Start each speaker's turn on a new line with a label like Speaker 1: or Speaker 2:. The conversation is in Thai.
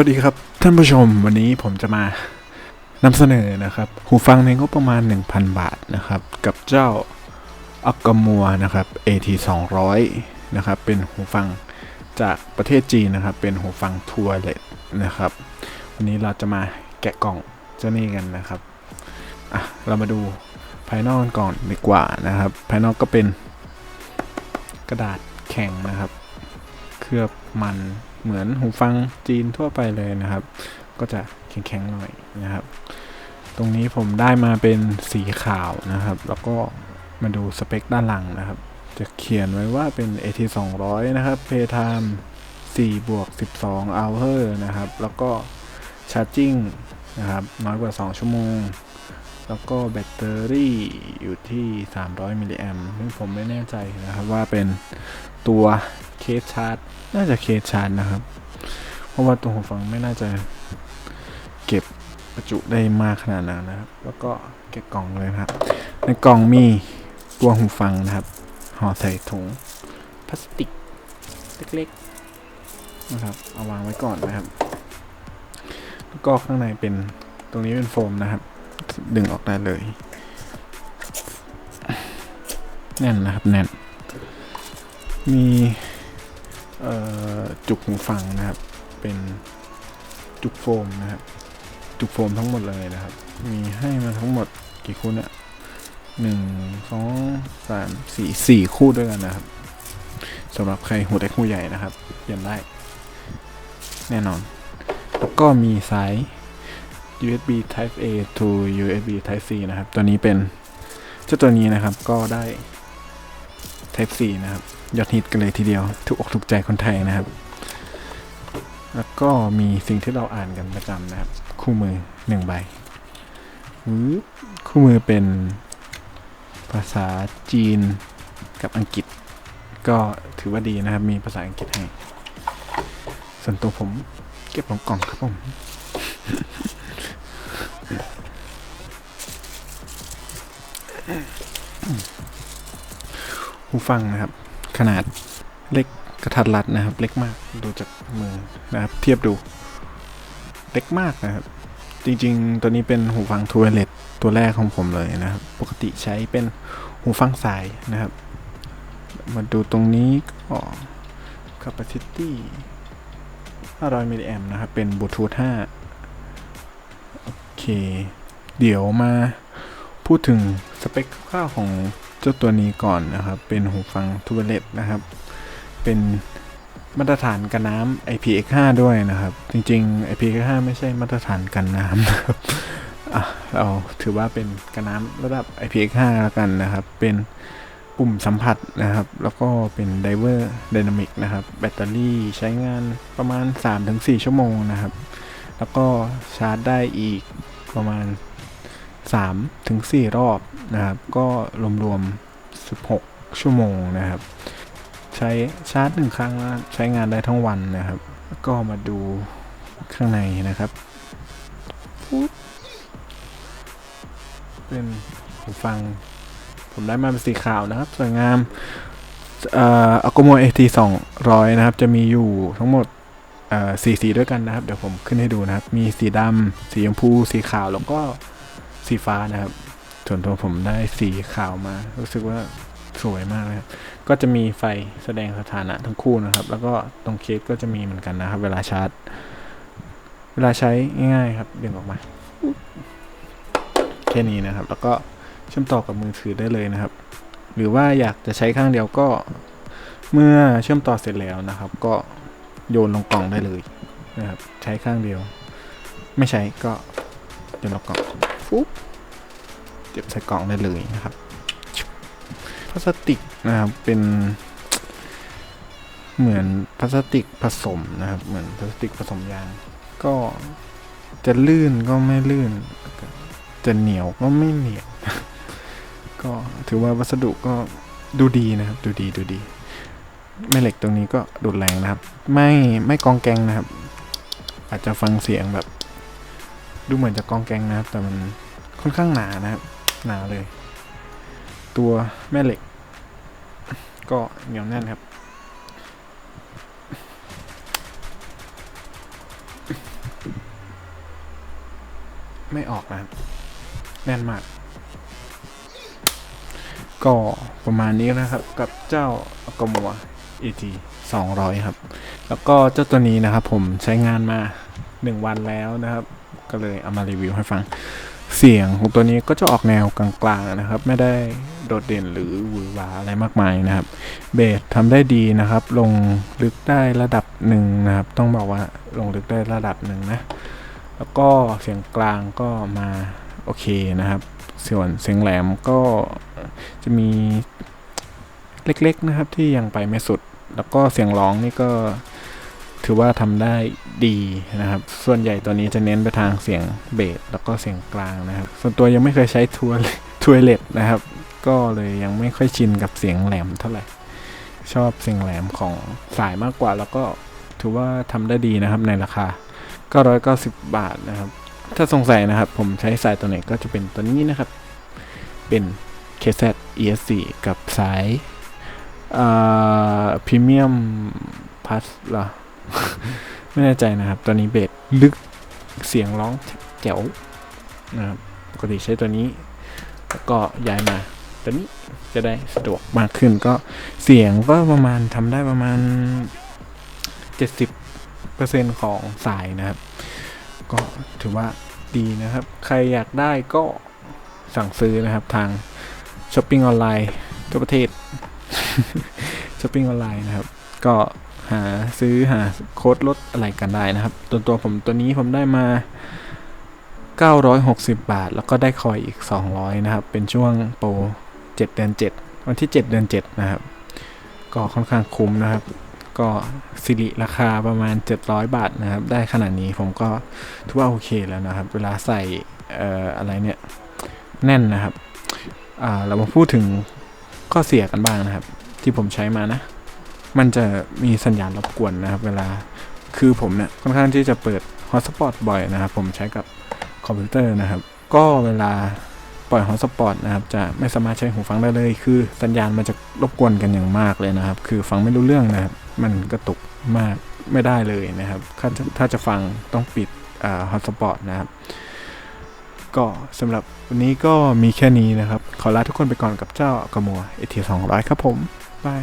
Speaker 1: สวัสดีครับ ท่านผู้ชมวันนี้ผมจะมานำเสนอนะครับ หูฟังในงบประมาณ 1,000 บาทนะครับ กับเจ้าอักกมัวนะครับ AT 200นะครับ เป็นหูฟังจากประเทศจีนนะครับ เป็นหูฟังทัวร์เลตนะครับ วันนี้เราจะมาแกะกล่องเจ้านี่กันนะครับอะเรามาดูภายนอกกันก่อนดีกว่านะครับ ภายนอกก็เป็นกระดาษแข็งนะครับ เคลือบมัน เหมือนหูฟังจีนทั่วไปเลยนะครับ ก็จะแข็งๆหน่อยนะครับ ตรงนี้ผมได้มาเป็นสีขาวนะครับ แล้วก็มาดูสเปคด้านหลังนะครับ จะเขียนไว้ว่าเป็น AT 200นะครับ Paytime 4บวก12 hour นะครับ แล้วก็ Charging นะครับ น้อยกว่า 2 ชั่วโมง แล้วก็แบตเตอรี่อยู่ที่ 300 มิลลิแอมซึ่งผมไม่แน่ใจนะครับว่าเป็นตัว สชาร์จ น่าจะเคสชาร์จนะครับ เพราะว่าตัวหูฟังไม่น่าจะเก็บประจุได้มากขนาดนั้นนะครับ แล้วก็แกะกล่องเลยนะครับ ในกล่องมีตัวหูฟังนะครับ ห่อใส่ถุงพลาสติกเล็กๆนะครับ เอาวางไว้ก่อนนะครับ แล้วก็ข้างในเป็นตรงนี้เป็นโฟมนะครับ ดึงออกได้เลย แน่นนะครับแน่น มี จุกหูฟังนะครับ เป็นจุกโฟมนะครับ จุกโฟมทั้งหมดเลยนะครับ มีให้มาทั้งหมดกี่คู่เนี่ยหนึ่งสองสามสี่สี่คู่ด้วยกันนะครับสำหรับใครหูเล็กหูใหญ่นะครับเปลี่ยนได้ แน่นอน แล้วก็มีสาย USB Type A to USB Type C นะครับ ตัวนี้เป็นเจ้าตัวนี้นะครับก็ได้ Type C นะครับ ยอดฮิตกันเลยทีเดียว ถูกอกถูกใจคนไทยนะครับ แล้วก็มีสิ่งที่เราอ่านกันประจำนะครับ คู่มือหนึ่งใบวืบคู่มือเป็นภาษาจีนกับอังกฤษ ก็ถือว่าดีนะครับ มีภาษาอังกฤษให้ ส่วนตัวผมเก็บลงกล่องครับผม หูฟังนะครับ ขนาดเล็กกระทัดรัดนะครับ เล็กมากดูจากมือนะครับ เทียบดู เล็กมากนะครับ จริงๆ ตัวนี้เป็นหูฟังทูเวเลตตัวแรกของผมเลยนะครับ ปกติใช้เป็นหูฟังสายนะครับ มาดูตรงนี้ก็ capacity 500มิลลิแอมนะครับ เป็นบลูทูธ5โอเค เดี๋ยวมาพูดถึงสเปคคร่าวๆของ เจ้าตัวนี้ก่อนนะครับ เป็นหูฟังทูเวเลตนะครับ เป็นมาตรฐานกันน้ำ IPX5 ด้วยนะครับ จริง ๆ IPX5 ไม่ใช่มาตรฐานกันน้ำนะครับเราถือว่าเป็นกันน้ำระดับ IPX5 แล้วกันนะครับ เป็นปุ่มสัมผัสนะครับ แล้วก็เป็นไดเวอร์ไดนามิกนะครับ แบตเตอรี่ใช้งานประมาณ 3-4 ชั่วโมงนะครับ แล้วก็ชาร์จได้อีกประมาณ 3-4รอบนะครับ ก็รวมๆ 16 ชั่วโมงนะครับ ใช้ชาร์จหนึ่งครั้งแล้วใช้งานได้ทั้งวันนะครับแล้วก็มาดูข้างในนะครับ เป็นหูฟัง ผมได้มาเป็นสีขาวนะครับ สวยงามเอ่อ Akomo AT 200นะครับ จะมีอยู่ทั้งหมดเอ่อสีสีด้วยกันนะครับ เดี๋ยวผมขึ้นให้ดูนะครับ มีสีดำสีชมพู สีขาวแล้วก็ สีฟ้านะครับ ส่วนตัวผมได้สีขาวมา รู้สึกว่าสวยมากนะครับก็จะมีไฟแสดงสถานะทั้งคู่นะครับ แล้วก็ตรงเคสก็จะมีเหมือนกันนะครับ เวลาชาร์จ เวลาใช้ง่าย ๆ ครับดึงออกมา แค่นี้นะครับ แล้วก็เชื่อมต่อกับมือถือได้เลยนะครับ หรือว่าอยากจะใช้ข้างเดียวก็ เมื่อเชื่อมต่อเสร็จแล้วนะครับ ก็โยนลงกล่องได้เลยนะครับ ใช้ข้างเดียว ไม่ใช้ก็โยนลงกล่อง ฟุ๊บเก็บใส่กล่องได้เลยนะครับพลาสติกนะครับเป็นเหมือนพลาสติกผสมนะครับ เหมือนพลาสติกผสมยาง ก็จะลื่นก็ไม่ลื่น จะเหนียวก็ไม่เหนียว ก็ถือว่าวัสดุก็ดูดีนะครับ ดูดีดูดีแม่เหล็กตรงนี้ก็ดูดแรงนะครับ ไม่ไม่กองแกงนะครับ อาจจะฟังเสียงแบบ ดูเหมือนจะกองแกงนะครับ แต่มันค่อนข้างหนานะครับ หนาเลย ตัวแม่เหล็ก ก็เหนียวแน่นครับ ไม่ออกนะครับแน่นมาก ก็ประมาณนี้นะครับ กับเจ้าอากมัว ET 200 ครับ แล้วก็เจ้าตัวนี้นะครับผมใช้งานมา 1 วันแล้วนะครับ ก็เลยเอามารีวิวให้ฟัง เสียงของตัวนี้ก็จะออกแนวกลางๆนะครับ ไม่ได้โดดเด่นหรือหวือหวาอะไรมากมายนะครับ เบสทำได้ดีนะครับ ลงลึกได้ระดับหนึ่งนะครับ ต้องบอกว่าลงลึกได้ระดับหนึ่งนะ แล้วก็เสียงกลางก็มาโอเคนะครับ ส่วนเสียงแหลมก็จะมีเล็กๆนะครับที่ยังไปไม่สุด แล้วก็เสียงร้องนี่ก็ ถือว่าทำได้ดีนะครับ ส่วนใหญ่ตัวนี้จะเน้นไปทางเสียงเบสแล้วก็เสียงกลางนะครับ ส่วนตัวยังไม่เคยใช้ทัวร์ทัวร์เลตนะครับ ก็เลยยังไม่ค่อยชินกับเสียงแหลมเท่าไหร่ ชอบเสียงแหลมของสายมากกว่า แล้วก็ถือว่าทำได้ดีนะครับในราคา 990 บาทนะครับ ถ้าสงสัยนะครับผมใช้สายตัวไหนก็จะเป็นตัวนี้นะครับ เป็น KZ ESC กับสายพรีเมียมพัสเหรอ ไม่แน่ใจนะครับ ตัวนี้เบสลึกเสียงร้องแจ๋วนะครับปกติใช้ตัวนี้ แล้วก็ย้ายมาตัวนี้จะได้สะดวกมากขึ้นก็เสียงก็ประมาณทำได้ประมาณ 70%ของสายนะครับ ก็ถือว่าดีนะครับ ใครอยากได้ก็สั่งซื้อนะครับทางช้อปปิ้งออนไลน์ทั่วประเทศช้อปปิ้งออนไลน์นะครับ ก็ หาซื้อหาโค้ดลดอะไรกันได้นะครับ ตัวตัวผมตัวนี้ผมได้มา 960 บาท แล้วก็ได้คอยอีก 200 นะครับ เป็นช่วงโปร7 เดือน 7 วันที่ 7 เดือน 7 นะครับ ก็ค่อนข้างคุ้มนะครับ ก็สิริราคาประมาณ 700 บาทนะครับ ได้ขนาดนี้ผมก็ถือว่าโอเคแล้วนะครับ เวลาใส่อออะไรเนี่ยแน่นนะครับ เรามาพูดถึงข้อเสียกันบ้างนะครับ ที่ผมใช้มานะ มันจะมีสัญญาณรบกวนนะครับ เวลาคือผมเนี่ยค่อนข้างที่จะเปิดฮอตสปอตบ่อยนะครับ ผมใช้กับคอมพิวเตอร์นะครับ ก็เวลาปล่อยฮอตสปอตนะครับ จะไม่สามารถใช้หูฟังได้เลย คือสัญญาณมันจะรบกวนกันอย่างมากเลยนะครับ คือฟังไม่รู้เรื่องนะครับ มันกระตุกมากไม่ได้เลยนะครับ ถ้าจะถ้าจะฟังต้องปิดฮอตสปอตนะครับ ก็สำหรับวันนี้ก็มีแค่นี้นะครับ ขอลาทุกคนไปก่อนกับเจ้ากระมัวเอทีสองร้อยครับผมบาย